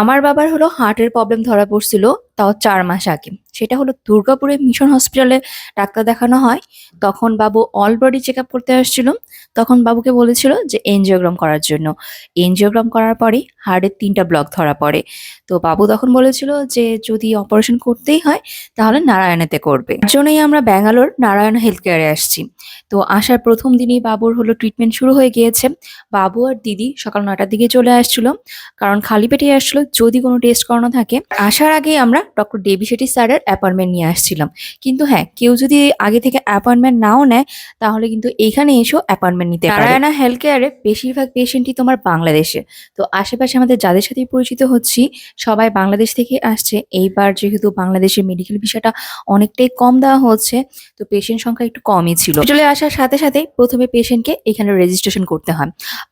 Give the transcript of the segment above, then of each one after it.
আমার বাবার হলো হার্টের প্রবলেম ধরা পড়ছিল। তাও চার মাস আগে। সেটা হলো দুর্গাপুরে মিশন হসপিটালে ডাক্তার দেখানো হয়। তখন বাবু অল বডি চেক আপ করতে আসছিল। তখন বাবুকে বলেছিল যে এনজিওগ্রাম করার জন্য। এনজিওগ্রাম করার পরেই হার্টের তিনটা ব্লক ধরা পড়ে। তো বাবু তখন বলেছিল যে যদি অপারেশন করতেই হয়, তাহলে নারায়ণেতে করবে। জন্যই আমরা ব্যাঙ্গালোর নারায়ণ হেলথ কেয়ারে আসছি। তো আসার প্রথম দিনই বাবুর হলো ট্রিটমেন্ট শুরু হয়ে গিয়েছে। বাবু আর দিদি সকাল নটার দিকে চলে আসছিল। কারণ খালি পেটে আসছিল। যদি কোনো টেস্ট করানো থাকে, আসার আগে আমরা ডক্টর দেবী শেঠি স্যারের অ্যাপয়েন্টমেন্ট নিয়ে আসছিলাম। কিন্তু হ্যাঁ কেউ যদি আগে থেকে অ্যাপয়েন্টমেন্ট নাও নেয় তাহলে কিন্তু এখানে এসেও অ্যাপয়েন্টমেন্ট নিতে পারে। নারায়ণা হেলথ কেয়ারে বেশিরভাগ পেশেন্টই তোমার বাংলাদেশে। তো আশেপাশে আমাদের যাদের সাথে পরিচিত হচ্ছি সবাই বাংলাদেশ থেকে আসছে। এইবার যেহেতু বাংলাদেশের মেডিকেল বিষয়টা অনেকটাই কম দেওয়া হচ্ছে তো পেশেন্ট সংখ্যা একটু কমই ছিল। চলে আসার সাথে সাথে প্রথমে পেশেন্টকে এখানে রেজিস্ট্রেশন করতে হয়।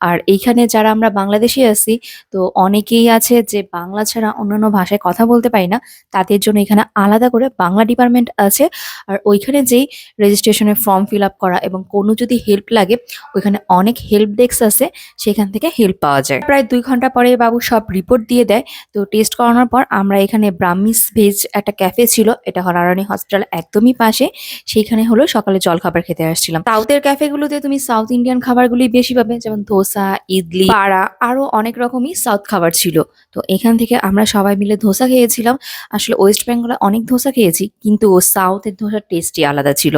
আর এইখানে যারা আমরা বাংলাদেশে আছি তো অনেকেই আছে যে বাংলা ছাড়া অন্যান্য ভাষায় কথা বলতে পারি না তাদের জন্য এখানে আলাদা করে বাংলা ডিপার্টমেন্ট আছে। আর ওইখানে যেই রেজিস্ট্রেশনের ফর্ম ফিল আপ করা এবং কোনো যদি হেল্প লাগে, ওইখানে অনেক হেল্প ডেস্ক আছে, সেখান থেকে হেল্প পাওয়া যায়। প্রায় দুই ঘণ্টা পরে বাবু সব রিপোর্ট দিয়ে দেয়। তো টেস্ট করানোর পর আমরা এখানে ব্রাহ্মিস ভেজ একটা ক্যাফে ছিল, এটা হরারানি হসপিটাল একদমই পাশে। সেইখানে হলো সকালে জল খাবার খেতে আসছিলাম। সাউথের ক্যাফেগুলোতে তুমি সাউথ ইন্ডিয়ান খাবারগুলি বেশি পাবে, যেমন ধোসা, ইডলি, পাড়া, আরও অনেক রকমই সাউথ খাবার ছিল। তো এখান থেকে আমরা সবাই মিলে ধোসা খেয়েছিলাম। আসলে ওয়েস্ট বেঙ্গলে অনেক ধোসা খেয়েছি, কিন্তু সাউথের ধোসার টেস্টই আলাদা ছিল।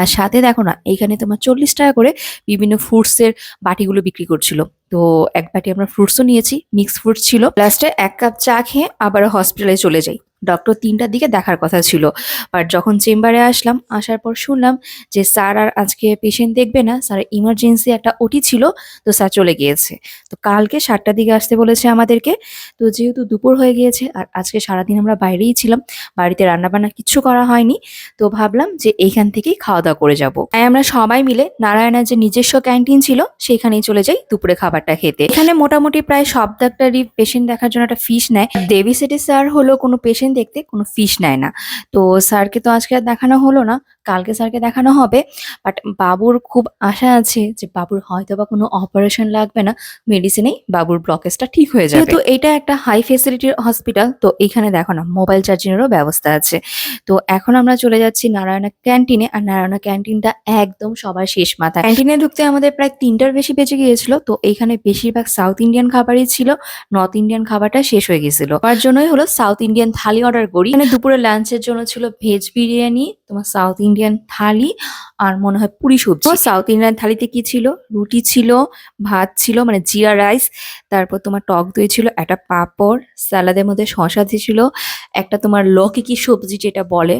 আর সাথে দেখো না এইখানে তোমার চল্লিশ টাকা করে বিভিন্ন ফ্রুটসের বাটিগুলো বিক্রি করছিল। তো এক বাটি আমরা ফ্রুটসও নিয়েছি মিক্স ফ্রুটস ছিল। লাস্টে এক কাপ চা খেয়ে আবার হসপিটালে চলে যাই। ডক্টর তিনটার দিকে দেখার কথা ছিল। বাট যখন চেম্বারে আসলাম, আসার পর শুনলাম যে স্যার আর আজকে পেশেন্ট দেখবে না, স্যার ইমার্জেন্সি একটা ওটি ছিল, তো স্যার চলে গিয়েছে। তো কালকে সাতটার দিকে আসতে বলেছে আমাদেরকে। তো যেহেতু দুপুর হয়ে গিয়েছে আর আজকে সারাদিন আমরা বাইরেই ছিলাম, বাড়িতে রান্নাবান্না কিচ্ছু করা হয়নি, তো ভাবলাম যে এইখান থেকেই খাওয়া দাওয়া করে যাব। তাই আমরা সবাই মিলে নারায়ণের যে নিজস্ব ক্যান্টিন ছিল, সেখানেই চলে যাই দুপুরে খাবারটা খেতে। এখানে মোটামুটি প্রায় সব ডাক্তারই পেশেন্ট দেখার জন্য একটা ফিস নেয়। দেবী সেটি স্যার হলো কোনো পেশেন্ট দেখতে কোনো ফিস নেয় না। তো স্যারকে তো আজকে আর দেখানো হলো না। কালকে স্যারকে দেখানো হবে। বাট বাবুর খুব আশা আছে যে বাবুর হয়তো বা কোনো অপারেশন লাগবে না। মেডিসিনেই বাবুর ব্লকেজটা ঠিক হয়ে যাবে। তো এটা একটা হাই ফেসিলিটির হসপিটাল তো এখানে দেখো না মোবাইল চার্জিংয়েরও ব্যবস্থা আছে। তো এখন আমরা চলে যাচ্ছি নারায়ণা ক্যান্টিনে আর নারায়ণা ক্যান্টিনটা একদম সবার শেষ মাথায়। ক্যান্টিনে ঢুকতে আমাদের প্রায় তিনটার বেশি বেঁচে গিয়েছিল। তো এখানে বেশিরভাগ সাউথ ইন্ডিয়ান খাবারই ছিল। নর্থ ইন্ডিয়ান খাবারটা শেষ হয়ে গেছিল তার জন্যই হলো সাউথ ইন্ডিয়ান থালি অর্ডার করি। এখানে দুপুরে লাঞ্চের জন্য ছিল ভেজ বিরিয়ানি। তোমার সাউথ ইন্ডিয়ান থালি আর মনে হয় পুরি সবজি। সাউথ ইন্ডিয়ান থালিতে কি ছিল? রুটি ছিল ভাত ছিল মানে জিরা রাইস তারপর তোমার টক দই ছিল একটা পাঁপড় স্যালাদের মধ্যে শশা ছিল একটা তোমার লকি কি সবজি যেটা বলে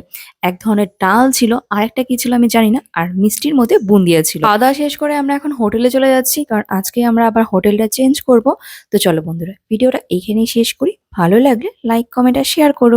এক ধরনের ডাল ছিল আর একটা কি ছিল আমি জানি না আর মিষ্টির মধ্যে বুন্দিয়া ছিল। খাওয়া দাওয়া শেষ করে আমরা এখন হোটেলে চলে যাচ্ছি কারণ আজকে আমরা আবার হোটেলটা চেঞ্জ করব। তো চলো বন্ধুরা ভিডিওটা এইখানেই শেষ করি। ভালো লাগলে লাইক কমেন্ট আর শেয়ার করো।